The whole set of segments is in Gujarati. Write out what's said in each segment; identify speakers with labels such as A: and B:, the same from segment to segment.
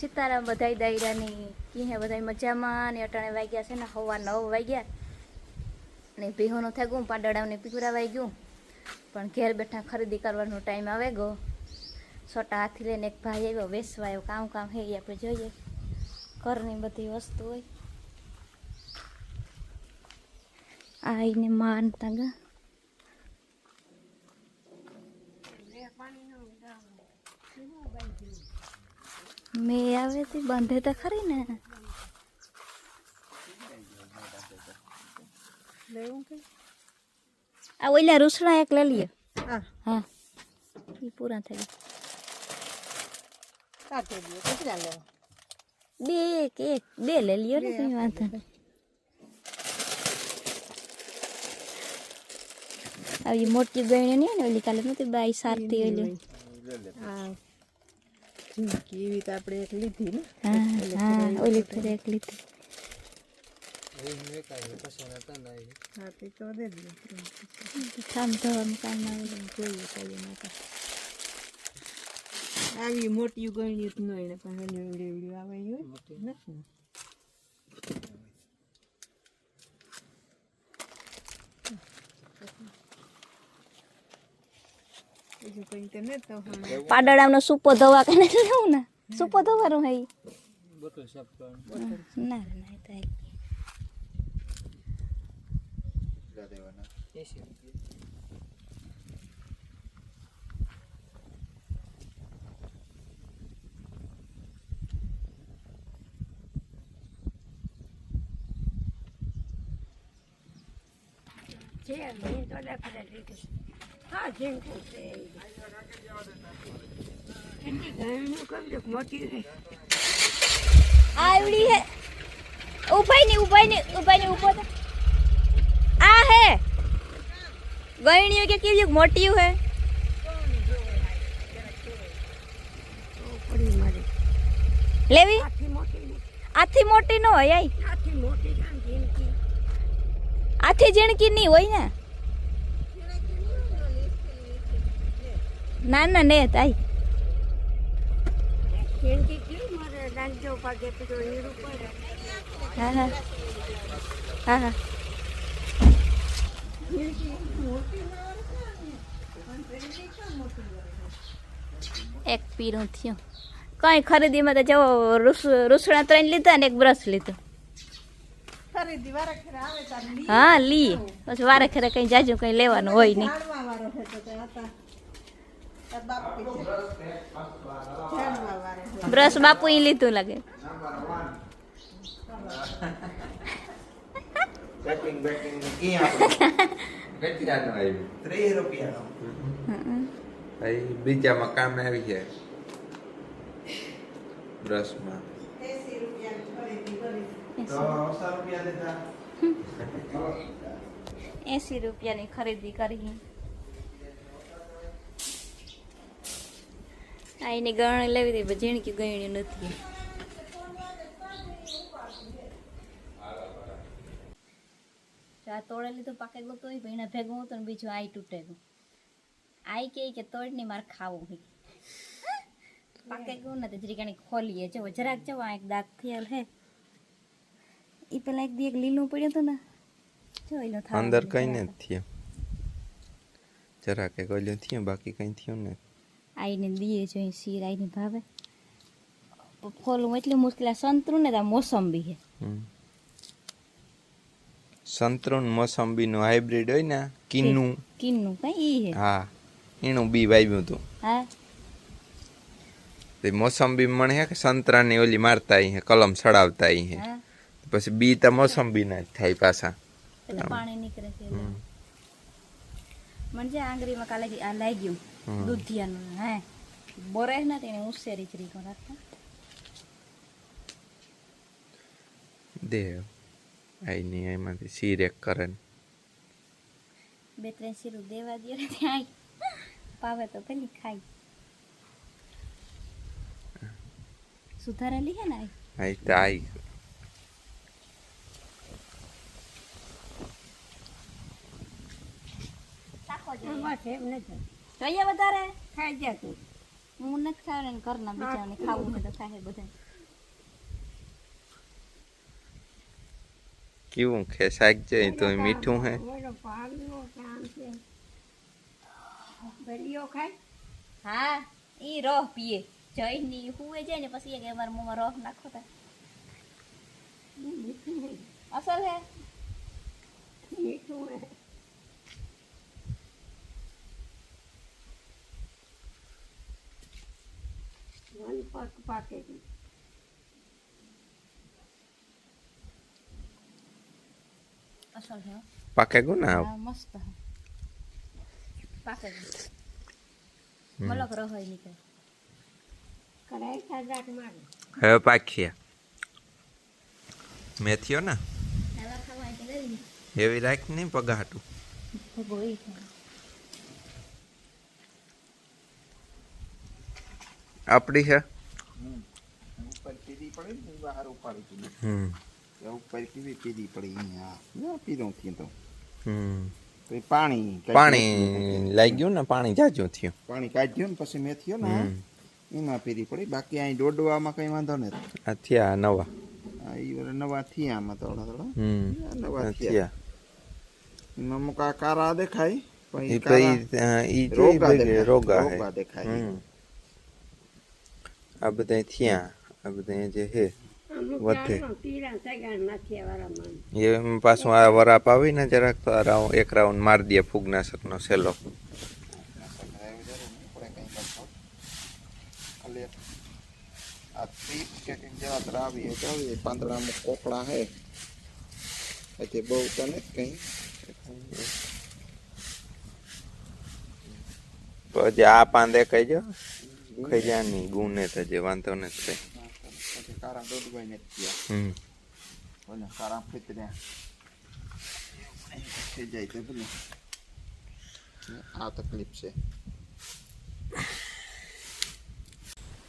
A: સીતારામ બધાય દાયરાની કીહે બધાય મજામાં ને અટાણે વાગ્યા છે ને હવા નવ વાગ્યા. ને ભીહોનું થઈ ગયું પાંદડાને પીકરાવાઈ ગયું. પણ ઘેર બેઠા ખરીદી કરવાનો ટાઈમ આવે ગયો. છોટા હાથી લઈને એક ભાઈ આવ્યો, વેસવા આવ્યો, કામ કામ હે આપણે જોઈએ. ઘરની બધી વસ્તુ હોય. આઈને માનતા ગા. મેં આવે તે બાંધે તો ખરી ને? આ ઓલા રૂસણા એક લઈ લઈએ
B: હા.
A: હા. એ પૂરા થઈ
B: ગયા.
A: બે એક એક. બે લઈ લ્યો ને કઈ વાંધો નહીં. આવી મોટી બહેણી નહીં ને ઓલી કાલે નથી બાઈ સારતી ઓલી?
B: હા. ઝીંકી એવી તો આપણે એક લીધી ને?
A: હા ઓલી ફેર એક લીધી.
B: હા તે તો દે દઈએ
A: થામ થવાનું કામ આવે
B: જોઈએ કાલે માતા આવી મોટી ગણી જ નહીં પણ એની એવડી એવડી આવે નથી ને કઈ તો તો
A: પાડડાનો સૂપો ધોવા કે નથી લેવું ને? સૂપો ધોવાનું હે ઈ. ના રે ના આવડી હે. ઉભાઈ ની ઉભાઈ ની ઉભાઈ ની ઊભો આ હે. ગયણીઓ કે કેવી મોટી હે. લેવી? આથી મોટી ન હોય આઈ આથી જીણકી નહીં હોય ને. ના ના ને તાઈ હા હા. હા હા. એક પીરું થયું. કઈ ખરીદીમાં તો જવો રૂસણા ત્રણ લીધા ને એક બ્રશ લીધો. હા લી. પછી વારે ખેરે કઈ જાજુ કઈ લેવાનું હોય નહીં. બ્રશ બાપુ ઈ લીધું લાગે
C: પેકિંગ બેકિંગ ક્યાં કેટલાનો આવ્યું ત્રીસ રૂપિયાનો ભાઈ બીજામાં કામ આવી જાય બ્રશમાં
B: એંસી રૂપિયાની ખરીદી કરી
C: તો સો રૂપિયા દીધા
A: એસી રૂપિયાની ખરીદી કરી આ એની ગરણી લેવી હતી પણ ઝીણકી ગણ્યું નથી. આ તોડે લીધું પાકે ગયું તો ભીણા ભેગું હતું ને બીજું આઈ તૂટે ગયું. આઈ કે કે તોડની મારે ખાવું હોય પાકે ગયું ને તો જરી કાણી ખોલીએ. જો જરાક જો આ એક દાગ થયેલ હે ઈ પેલા એક દી એક લીલું પડ્યું હતું ને. જો એનો થાવ
C: અંદર કઈ નથી થયું. જરાક કે ગોલ્યું થયું બાકી કઈ થયું ને
A: આઈને દઈએ જોઈ શીર આઈને ભાવે. ફોલું એટલું મુશ્કેલ. સંતરું ને ત્યાં મોસંબી હે
C: સંતરું મોસંબીનું હાઇબ્રિડ હોય ને કિન્નું.
A: કિન્નું કઈ ઈ હે
C: હા એનું બી વાવ્યું હતું.
A: હા.
C: તે મોસંબી મને હે કે સંતરાની ઓલી મારતા હે કલમ સડાવતા હે પછી બી તો મોસંબી ના થાય પાછા.
A: પાણી નીકળે છે મને જે આંગળીમાં કાલે આ લાગ્યું. દૂધિયાનું હે બોરે ના તેને ઉસેરી ચરી કો રાખતા
C: દે આઈની એમાંથી સિરેક કરે ને
A: બે ત્રણ શીરું દેવા દે ને ત્યાં પાવે તો પેલી ખાઈ સુધારેલી હે ને આ?
C: આઈ તો આઈ
A: જોઈએ વધારે ખાઈ જા તું હું નથી ખાવ ને ઘરના બીજાને ખાવું હોય તો ખાય બધા
C: કેવું કે શાક છે તો મીઠું હે
B: ગળીઓ ખાય
A: હા ઈ રોહ પીએ જઈને હુએ જાય ને પછી એક વાર મોમાં રોહ નાખો તા અસલ હે
B: મીઠું હે વન
A: pack packet.
C: પાકે ગુના
A: હા મસ્ત પાકે મલક રહ નીકળે
B: કઢાઈ સાજાક મારે
C: હવે પાખ્યા મેથીઓ ને એવી રાખ નહીં પગાટું
A: ભગોઈ
C: આપડી છે
D: ઉપર પીધી પડી ને બહાર ઉપાડી દીધી
C: હમ
D: એ ઉપર પીવી પીધી પડી અહીંયા ના પીધું થયું તો
C: હમ.
D: પછી પાણી
C: લાગ્યું ને પાણી જાજુ થયું.
D: પાણી કાઢ્યું ને પછી મેથીઓ ને એમાં પીરી પડી. બાકી અહીં દોડવામાં કઈ વાંધો નથી.
C: આ થયા નવા.
D: નવા થયા આમાં થોડા થોડા નવા થયા. એમાં અમુક આ કારા દેખાય રોગા દેખાય,
C: રોગા હે
D: રોગા દેખાય
C: હમ આ બધા થયા. આ બધા જે હે વધે. એ પાછું આ વરાપ આવી ને જરાક તો આ રાઉન્ડ એક રાઉન્ડ મારી દે ફૂગનાશકનો સેલો
D: પાંદડામાં કોકડા હે એટલે બહુ તો નથી કઈ
C: પછી આ પાંદે કહીજો ખજાની ગુને તો જે વાંધો નથી
D: પછી કારા દોડવાય નથી થયા
C: હમ
D: બોલે કારા ફીતર્યા થઈ જાય તો બોલે આ તકલીફ છે.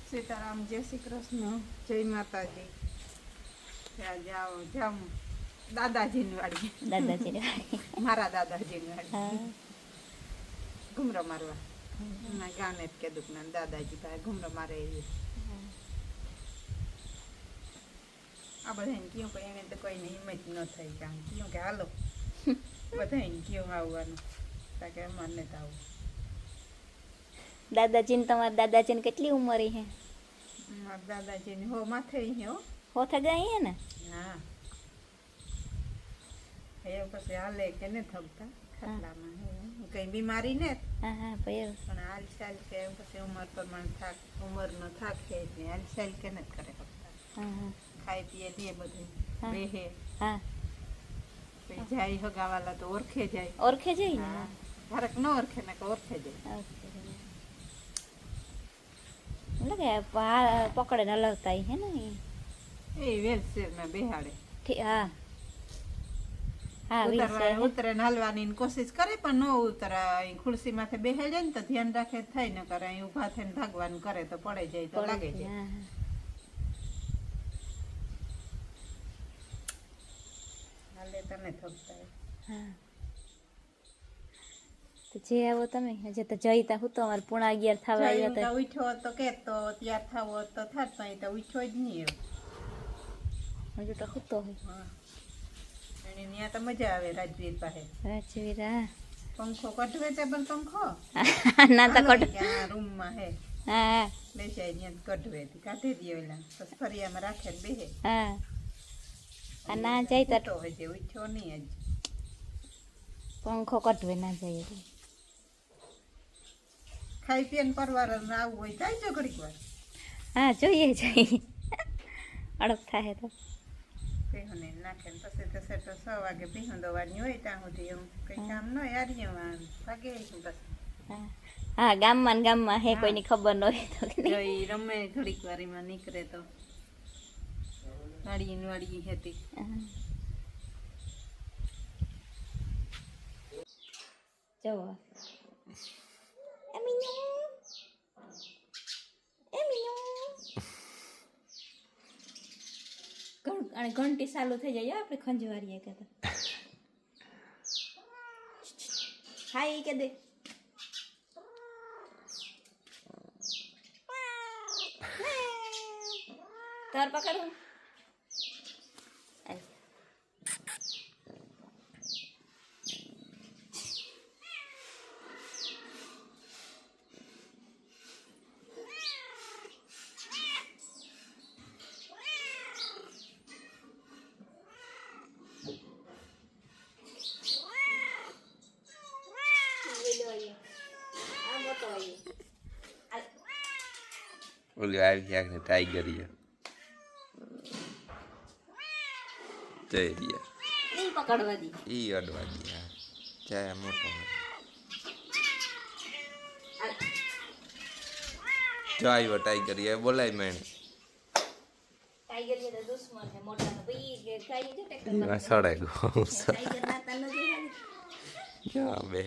B: સીતારામ જય શ્રી કૃષ્ણ જય માતાજી. ત્યાં જાઓ જામ દાદાજીની વાડી.
A: દાદાજી રે
B: મારા દાદાજીની વાડી.
A: હા.
B: ઘુમરો મારવા. કીધું કે દાદાજી પાસે ઘુમરો મારે આ બધા બધાને કયું કે એને તો કોઈને હિંમત ન થઈ કામ કયું કે હાલો. બધાને કયું આવવાનું. તા કે અમારે નથી આવું.
A: દાદાજીને તમારા દાદાજીને કેટલી ઉંમર હે?
B: મારા દાદાજીને હો માથે હો
A: હો. થઈ હે ને?
B: હા એ પછી હાલે કે ને થકતા ખાટલામાં કઈ બીમારી ને?
A: હા હા ભાઈ
B: પણ હાલ ચાલ કે પછી ઉંમર પ્રમાણે થાક ઉંમરનો થાક છે એટલે હાલ કે નથી કરે
A: હા હા.
B: ખાઈ પીએ લે બધું બેહે.
A: હા.
B: જાય હગાવાલા તો ઓળખે જાય.
A: ઓળખે જાય ને?
B: ધારક ન ઓળખે ને ઓરખે જાય.
A: એટલે કે પકડે ને હલાવતા હે ને
B: એ વેલ ના બેહાડે.
A: હે.
B: ઉતરે હાલવાની કોશિશ કરે પણ ન ઉતરે ખુરશી માથે બેહે જાય ને તો ધ્યાન રાખે થાય ન કરે અહીં ઊભા થઈને ભાગવાનું કરે તો પડે જાય તો લાગે. જાય હાલે તને થકતા
A: તો જે આવો તમે હજે તો જઈતા હું તો અમારે પૂણા અગિયાર થવા આવ્યા હતા
B: તો. ઉઠ્યો તો કે તો ત્યાર થાવ તો થાત પણ તો ઉઠ્યો જ નહીં
A: હજુ તો હું તો
B: હા. ત્યાં તો મજા આવે રાજવીર પાસે.
A: રાજવીર? પંખો
B: પંખો છે પણ પંખો?
A: ના તો કટ
B: રૂમમાં હે.
A: હા.
B: બેસાય ત્યાં કટવે કાઢી દે ઓલા. પછી ફરિયામાં રાખે ને બેહે.
A: હા. ના જાય તો
B: હોય છે ઉઠ્યો નહીં જ
A: પંખો કટવે ના જાય એટલે.
B: ખાઈ પીને પરવાર આવું હોય જાય જો ઘડીક વાર.
A: હા જોઈએ જઈએ. અડપ થાય તો.
B: પીહુને નાખે પછી તો સેટો છ વાગે પીહું દવાની હોય ત્યાં સુધી એમ. કઈ કામ ન યારીએ ભાગે છે બસ
A: હા. ગામમાં ને ગામમાં હે. કોઈની ખબર ન હોય તો.
B: ઈ રમે થોડીક વારીમાં નીકળે તો. વાડી વાળી હતી.
A: હા. જુઓ એ મીનુ. એ મીનુ. અને ઘંટી ચાલુ થઈ જાય. આપણે ખંજવારીએ કે હા ઈ કે દે. તાર પકડવું
C: ઓલી આવી આખરે ટાઈગર યા જઈ રહ્યા
A: ઈ
C: અડવા દે હા. ચાય મોટો. જો આવ્યો ટાઈગર યા બોલાય મેં
A: ટાઈગર જે તો દુશ્મન છે મોટા તો ભાઈ કે ખાઈ છે ટેક્ટર
C: આ સડે ગો
A: ટાઈગર ના તને જોઈ
C: ક્યાં બે